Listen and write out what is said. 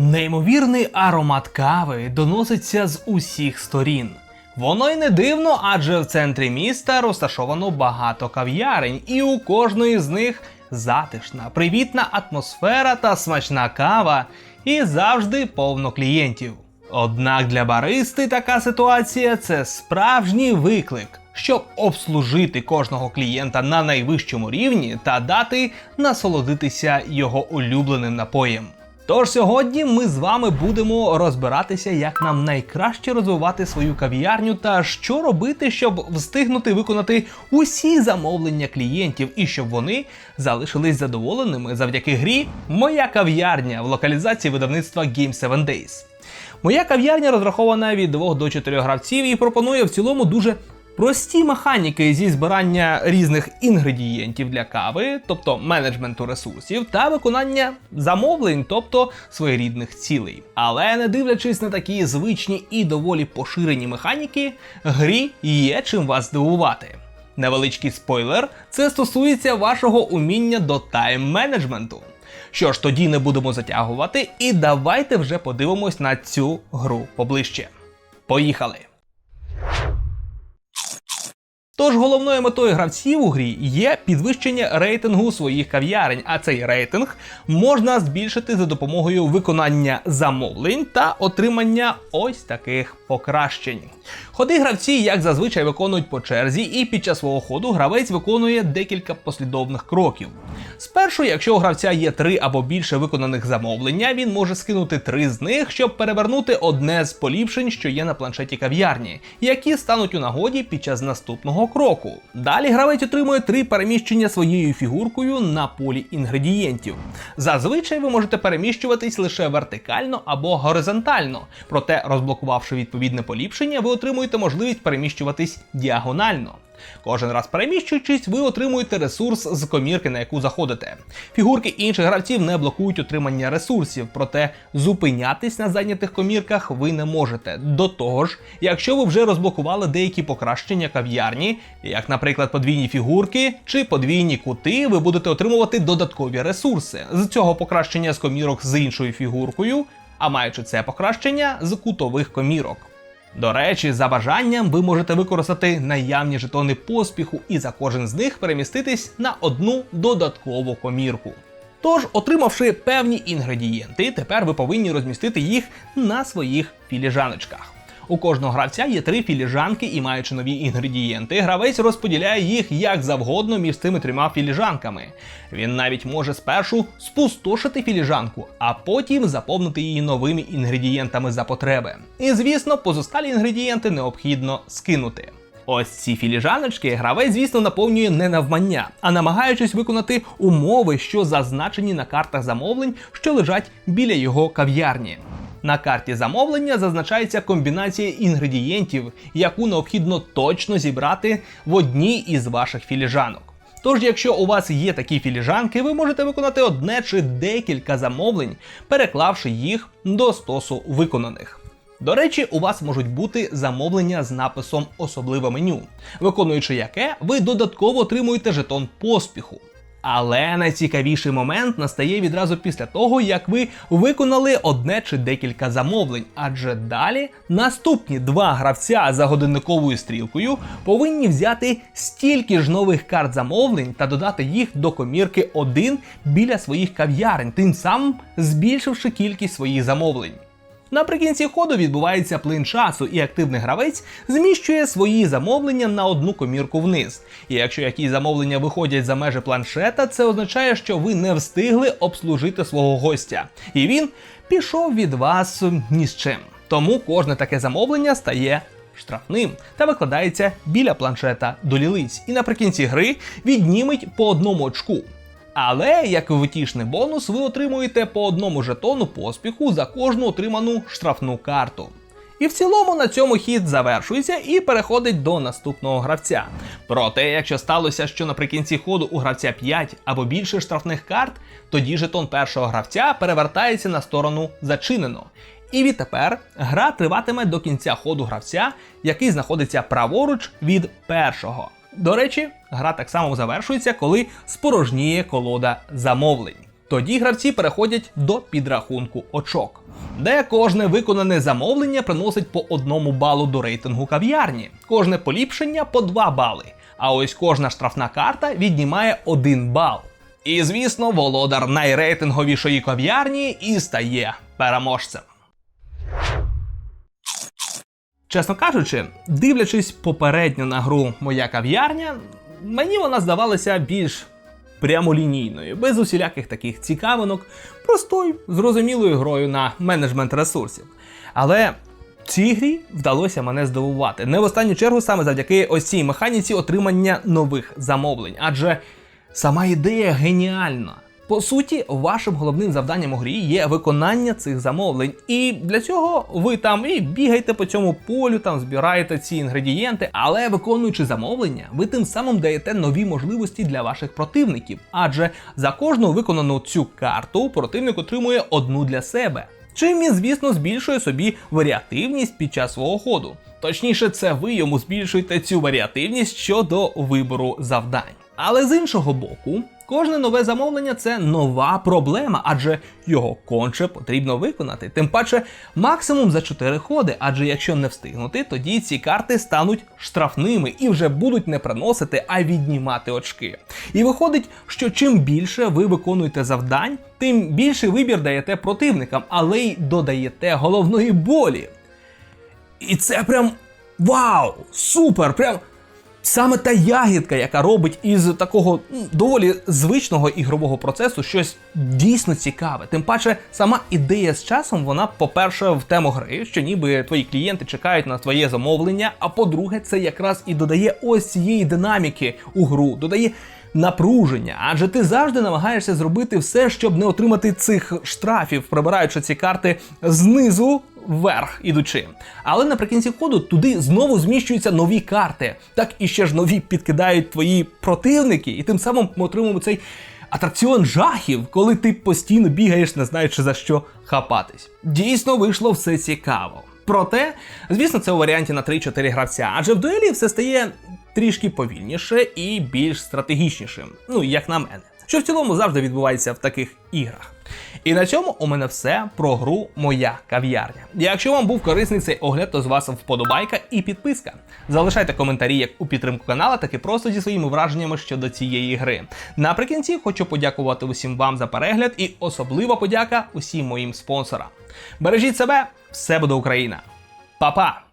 Неймовірний аромат кави доноситься з усіх сторін. Воно й не дивно, адже в центрі міста розташовано багато кав'ярень, і у кожної з них затишна, привітна атмосфера та смачна кава, і завжди повно клієнтів. Однак для баристи така ситуація це справжній виклик, щоб обслужити кожного клієнта на найвищому рівні та дати насолодитися його улюбленим напоєм. Тож сьогодні ми з вами будемо розбиратися, як нам найкраще розвивати свою кав'ярню та що робити, щоб встигнути виконати усі замовлення клієнтів і щоб вони залишились задоволеними завдяки грі Моя кав'ярня в локалізації видавництва Game 7 Days. Моя кав'ярня розрахована від 2 до 4 гравців і пропонує в цілому дуже прості механіки зі збирання різних інгредієнтів для кави, тобто менеджменту ресурсів, та виконання замовлень, тобто своєрідних цілей. Але не дивлячись на такі звичні і доволі поширені механіки, грі є чим вас здивувати. Невеличкий спойлер, це стосується вашого уміння до тайм-менеджменту. Що ж, тоді не будемо затягувати, і давайте вже подивимось на цю гру поближче. Поїхали! Тож головною метою гравців у грі є підвищення рейтингу своїх кав'ярень, а цей рейтинг можна збільшити за допомогою виконання замовлень та отримання ось таких покращень. Ходи гравці, як зазвичай, виконують по черзі, і під час свого ходу гравець виконує декілька послідовних кроків. Спершу, якщо у гравця є три або більше виконаних замовлення, він може скинути три з них, щоб перевернути одне з поліпшень, що є на планшеті кав'ярні, які стануть у нагоді під час наступного кроку. Далі гравець отримує три переміщення своєю фігуркою на полі інгредієнтів. Зазвичай ви можете переміщуватись лише вертикально або горизонтально, проте розблокувавши відповідне поліпшення, ви отримуєте можливість переміщуватись діагонально. Кожен раз переміщуючись, ви отримуєте ресурс з комірки, на яку заходите. Фігурки інших гравців не блокують отримання ресурсів, проте зупинятись на зайнятих комірках ви не можете. До того ж, якщо ви вже розблокували деякі покращення кав'ярні, як, наприклад, подвійні фігурки чи подвійні кути, ви будете отримувати додаткові ресурси з цього покращення з комірок з іншою фігуркою, а маючи це покращення з кутових комірок. До речі, за бажанням ви можете використати наявні жетони поспіху і за кожен з них переміститись на одну додаткову комірку. Тож, отримавши певні інгредієнти, тепер ви повинні розмістити їх на своїх філіжаночках. У кожного гравця є три філіжанки, і маючи нові інгредієнти, гравець розподіляє їх як завгодно між цими трьома філіжанками. Він навіть може спершу спустошити філіжанку, а потім заповнити її новими інгредієнтами за потреби. І звісно, позосталі інгредієнти необхідно скинути. Ось ці філіжаночки гравець, звісно, наповнює не навмання, а намагаючись виконати умови, що зазначені на картах замовлень, що лежать біля його кав'ярні. На карті замовлення зазначається комбінація інгредієнтів, яку необхідно точно зібрати в одній із ваших філіжанок. Тож, якщо у вас є такі філіжанки, ви можете виконати одне чи декілька замовлень, переклавши їх до стосу виконаних. До речі, у вас можуть бути замовлення з написом Особливе меню, виконуючи яке ви додатково отримуєте жетон поспіху. Але найцікавіший момент настає відразу після того, як ви виконали одне чи декілька замовлень, адже далі наступні два гравця за годинниковою стрілкою повинні взяти стільки ж нових карт замовлень та додати їх до комірки 1 біля своїх кав'ярень, тим самим збільшивши кількість своїх замовлень. Наприкінці ходу відбувається плин часу, і активний гравець зміщує свої замовлення на одну комірку вниз. І якщо якісь замовлення виходять за межі планшета, це означає, що ви не встигли обслужити свого гостя, і він пішов від вас ні з чим. Тому кожне таке замовлення стає штрафним та викладається біля планшета до лілиць. І наприкінці гри відніметь по одному очку. Але як витішний бонус, ви отримуєте по одному жетону поспіху за кожну отриману штрафну карту. І в цілому на цьому хід завершується і переходить до наступного гравця. Проте, якщо сталося, що наприкінці ходу у гравця 5 або більше штрафних карт, тоді жетон першого гравця перевертається на сторону зачинено. І відтепер гра триватиме до кінця ходу гравця, який знаходиться праворуч від першого. До речі, гра так само завершується, коли спорожніє колода замовлень. Тоді гравці переходять до підрахунку очок, де кожне виконане замовлення приносить по одному балу до рейтингу кав'ярні, кожне поліпшення по 2 бали. А ось кожна штрафна карта віднімає 1 бал. І звісно, володар найрейтинговішої кав'ярні і стає переможцем. Чесно кажучи, дивлячись попередньо на гру Моя кав'ярня, мені вона здавалася більш прямолінійною, без усіляких таких цікавинок, простою, зрозумілою грою на менеджмент ресурсів. Але цій грі вдалося мене здивувати. Не в останню чергу саме завдяки ось цій механіці отримання нових замовлень, адже сама ідея геніальна. По суті, вашим головним завданням у грі є виконання цих замовлень. І для цього ви там і бігаєте по цьому полю, там збираєте ці інгредієнти, але виконуючи замовлення, ви тим самим даєте нові можливості для ваших противників. Адже за кожну виконану цю карту противник отримує одну для себе. Чим він, звісно, збільшує собі варіативність під час свого ходу. Точніше, це ви йому збільшуєте цю варіативність щодо вибору завдань. Але з іншого боку, кожне нове замовлення це нова проблема, адже його конче потрібно виконати. Тим паче максимум за 4 ходи, адже якщо не встигнути, тоді ці карти стануть штрафними і вже будуть не приносити, а віднімати очки. І виходить, що чим більше ви виконуєте завдань, тим більший вибір даєте противникам, але й додаєте головної болі. І це прям вау! Супер! Прям саме та ягідка, яка робить із такого доволі звичного ігрового процесу щось дійсно цікаве. Тим паче, сама ідея з часом, вона, по-перше, в тему гри, що ніби твої клієнти чекають на твоє замовлення. А по-друге, це якраз і додає ось цієї динаміки у гру, додає. Напруження, адже ти завжди намагаєшся зробити все, щоб не отримати цих штрафів, прибираючи ці карти знизу вверх ідучи. Але наприкінці ходу туди знову зміщуються нові карти. Так і ще ж нові підкидають твої противники, і тим самим ми отримуємо цей атракціон жахів, коли ти постійно бігаєш, не знаючи за що хапатись. Дійсно вийшло все цікаво. Проте, звісно, це у варіанті на 3-4 гравця, адже в дуелі все стає трішки повільніше і більш стратегічнішим. Ну, як на мене. Що в цілому завжди відбувається в таких іграх. І на цьому у мене все про гру Моя кав'ярня. Якщо вам був корисний цей огляд, то з вас вподобайка і підписка. Залишайте коментарі як у підтримку канала, так і просто зі своїми враженнями щодо цієї гри. Наприкінці хочу подякувати усім вам за перегляд і особлива подяка усім моїм спонсорам. Бережіть себе, все буде Україна. Па-па!